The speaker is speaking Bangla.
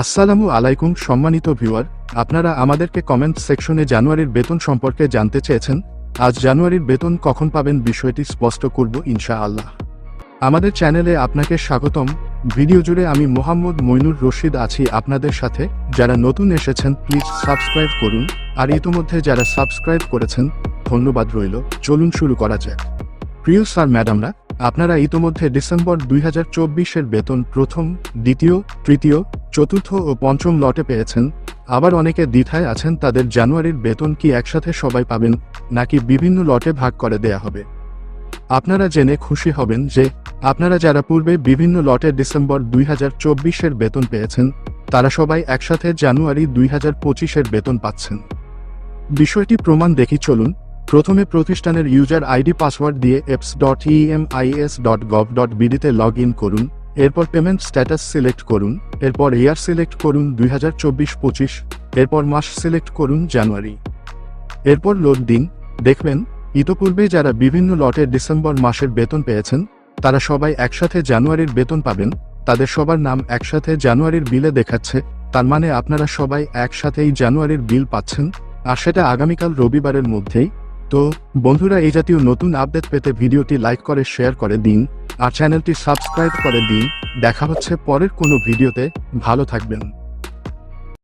আসসালামু আলাইকুম সম্মানিত ভিউয়ার, আপনারা আমাদেরকে কমেন্ট সেকশনে জানুয়ারির বেতন সম্পর্কে জানতে চেয়েছেন, আজ জানুয়ারির বেতন কখন পাবেন বিষয়টি স্পষ্ট করব ইনশাআল্লাহ। আমাদের চ্যানেলে আপনাকে স্বাগতম, ভিডিও জুড়ে আমি মোহাম্মদ মইনুর রশিদ আছি আপনাদের সাথে, যারা নতুন এসেছেন প্লিজ সাবস্ক্রাইব করুন, আর ইতোমধ্যে যারা সাবস্ক্রাইব করেছেন, ধন্যবাদ রইল, চলুন শুরু করা যাক। প্রিয় স্যার, ম্যাডামরা, আপনারা ইতোমধ্যে ডিসেম্বর দুই চব্বিশের বেতন প্রথম, দ্বিতীয়, তৃতীয় চতুর্থ ও পঞ্চম লটে পেয়েছেন। আবার অনেকে দ্বিধায় আছেন তাদের জানুয়ারির বেতন কি একসাথে সবাই পাবেন, নাকি বিভিন্ন লটে ভাগ করে দেয়া হবে। আপনারা জেনে খুশি হবেন যে, আপনারা যারা পূর্বে বিভিন্ন লটে ডিসেম্বর দুই চব্বিশের বেতন পেয়েছেন, তারা সবাই একসাথে জানুয়ারি দুই পঁচিশের বেতন পাচ্ছেন। বিষয়টি প্রমাণ দেখি চলুন। প্রথমে প্রতিষ্ঠানের ইউজার আইডি পাসওয়ার্ড দিয়ে apps dot EMIS dot gov dot বিডিতে log in করুন। এরপর পেমেন্ট স্ট্যাটাস সিলেক্ট করুন, এরপর ইয়ার সিলেক্ট করুন দুই হাজার চব্বিশ পঁচিশ, এরপর মাস সিলেক্ট করুন জানুয়ারি। এরপর লোড দিন দেখবেন, ইতোপূর্বে যারা বিভিন্ন লটে ডিসেম্বর মাসের বেতন পেয়েছেন, তারা সবাই একসাথে জানুয়ারির বেতন পাবেন, তাদের সবার নাম একসাথে জানুয়ারির বিলে দেখাচ্ছে, তার মানে আপনারা সবাই একসাথেই জানুয়ারির বিল পাচ্ছেন, আর সেটা আগামীকাল রবিবারের মধ্যেই। তো, বন্ধুরা, এই জাতীয় নতুন আপডেট পেতে ভিডিওটি লাইক করে শেয়ার করে দিন আর চ্যানেলটি সাবস্ক্রাইব করে দিন। দেখা হচ্ছে পরের কোনো ভিডিওতে। ভালো থাকবেন।